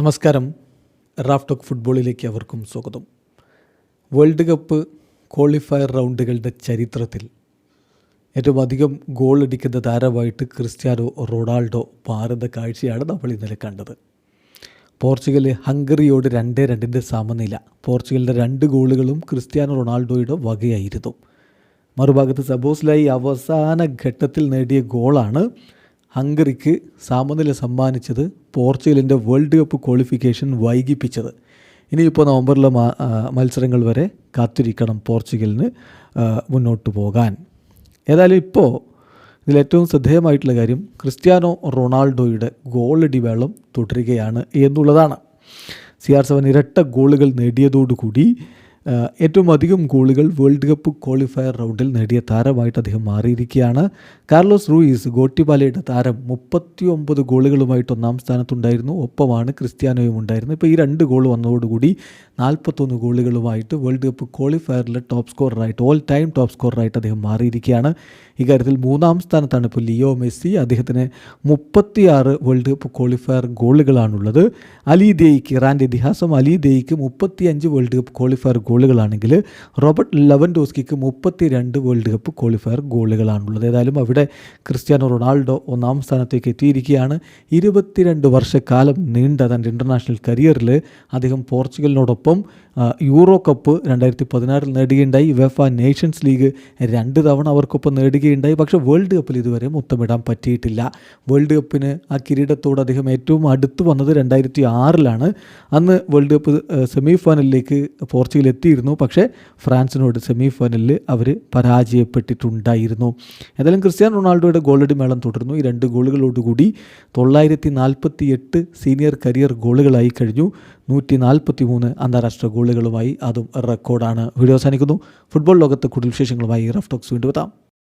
നമസ്കാരം. Raf talk ഫുട്ബോളിലേക്ക് അവർക്കും സ്വാഗതം. വേൾഡ് കപ്പ് ക്വാളിഫയർ റൗണ്ടുകളുടെ ചരിത്രത്തിൽ ഏറ്റവും അധികം ഗോൾ അടിക്കുന്ന താരമായിട്ട് ക്രിസ്ത്യാനോ റൊണാൾഡോ മാറുന്ന കാഴ്ചയാണ് നമ്മൾ ഇന്നലെ കണ്ടത്. പോർച്ചുഗൽ ഹംഗറിയോട് രണ്ടേ രണ്ടിന്റെ സമനില. പോർച്ചുഗലിന്റെ രണ്ട് ഗോളുകളും ക്രിസ്ത്യാനോ റൊണാൾഡോയുടെ വകയായിരുന്നു. മറുഭാഗത്ത് സബോസ്ലായി അവസാന ഘട്ടത്തിൽ നേടിയ ഗോളാണ് ഹംഗറിക്ക് സമനില സമ്മാനിച്ചത് പോർച്ചുഗലിന്റെ വേൾഡ് കപ്പ് ക്വാളിഫിക്കേഷൻ വൈകിപ്പിച്ചത്. ഇനിയിപ്പോൾ നവംബറിലെ മത്സരങ്ങൾ വരെ കാത്തിരിക്കണം പോർച്ചുഗലിന് മുന്നോട്ട് പോകാൻ. ഏതായാലും ഇപ്പോൾ ഇതിലേറ്റവും ശ്രദ്ധേയമായിട്ടുള്ള കാര്യം ക്രിസ്ത്യാനോ റൊണാൾഡോയുടെ ഗോളടി വേളം തുടരുകയാണ് എന്നുള്ളതാണ്. സി ആർ സെവൻ ഇരട്ട ഗോളുകൾ നേടിയതോടുകൂടി ഏറ്റവും അധികം ഗോളുകൾ വേൾഡ് കപ്പ് ക്വാളിഫയർ റൗണ്ടിൽ നേടിയ താരമായിട്ട് അദ്ദേഹം മാറിയിരിക്കുകയാണ്. കാർലോസ് റൂയിസ് ഗോട്ടിബാലയുടെ താരം മുപ്പത്തി ഒമ്പത് ഗോളുകളുമായിട്ട് ഒന്നാം സ്ഥാനത്തുണ്ടായിരുന്നു. ഒപ്പമാണ് ക്രിസ്ത്യാനോയും ഉണ്ടായിരുന്നത്. ഇപ്പോൾ ഈ രണ്ട് ഗോൾ വന്നതോടുകൂടി നാൽപ്പത്തൊന്ന് ഗോളുകളുമായിട്ട് വേൾഡ് കപ്പ് ക്വാളിഫയറിലെ ടോപ്പ് സ്കോററായിട്ട് ഓൾ ടൈം ടോപ്പ് സ്കോററായിട്ട് അദ്ദേഹം മാറിയിരിക്കുകയാണ്. ഇക്കാര്യത്തിൽ മൂന്നാം സ്ഥാനത്താണ് ഇപ്പോൾ ലിയോ മെസ്സി. അദ്ദേഹത്തിന് മുപ്പത്തിയാറ് വേൾഡ് കപ്പ് ക്വാളിഫയർ ഗോളുകളാണുള്ളത്. അലി ദേയ്ക്ക് ഇറാന്റെ ഇതിഹാസം അലി ദേയ്ക്ക് മുപ്പത്തിയഞ്ച് വേൾഡ് കപ്പ് ക്വാളിഫയർ ഗോളുകളാണെങ്കിൽ റോബർട്ട് ലെവൻ ഡോസ്കിക്ക് മുപ്പത്തി രണ്ട് വേൾഡ് കപ്പ് ക്വാളിഫയർ ഗോളുകളാണുള്ളത്. ഏതായാലും അവിടെ ക്രിസ്ത്യാനോ റൊണാൾഡോ ഒന്നാം സ്ഥാനത്തേക്ക് എത്തിയിരിക്കുകയാണ്. ഇരുപത്തിരണ്ട് വർഷക്കാലം നീണ്ട തന്റെ ഇന്റർനാഷണൽ കരിയറിൽ അദ്ദേഹം പോർച്ചുഗലിനോടൊപ്പം യൂറോ കപ്പ് രണ്ടായിരത്തി പതിനാറിൽ നേടുകയുണ്ടായി. വെഫ നേഷൻസ് ലീഗ് രണ്ട് തവണ അവർക്കൊപ്പം നേടുകയുണ്ടായി. പക്ഷേ വേൾഡ് കപ്പിൽ ഇതുവരെ മുത്തമിടാൻ പറ്റിയിട്ടില്ല. വേൾഡ് കപ്പിന് ആ കിരീടത്തോട് അദ്ദേഹം ഏറ്റവും അടുത്ത് വന്നത് രണ്ടായിരത്തി ആറിലാണ് അന്ന് വേൾഡ് കപ്പ് സെമി ഫൈനലിലേക്ക് പോർച്ചുഗൽ എത്തിയിരുന്നു പക്ഷേ ഫ്രാൻസിനോട് സെമി ഫൈനലിൽ അവർ പരാജയപ്പെട്ടിട്ടുണ്ടായിരുന്നു. ഏതായാലും ക്രിസ്ത്യാനോ റൊണാൾഡോയുടെ ഗോളടി മേളം തുടർന്നു. ഈ രണ്ട് ഗോളുകളോടുകൂടി തൊള്ളായിരത്തി നാൽപ്പത്തി എട്ട് സീനിയർ കരിയർ ഗോളുകളായി കഴിഞ്ഞു. നൂറ്റി നാൽപ്പത്തി മൂന്ന് അന്താരാഷ്ട്ര ഗോളുകളുമായി അതും റെക്കോർഡാണ് വീഡിയോ അവസാനിക്കുന്നു. ഫുട്ബോൾ ലോകത്ത് കൂടുതൽ വിശേഷങ്ങളുമായി റഫ് ടോക്സ് വീണ്ടും എത്താം.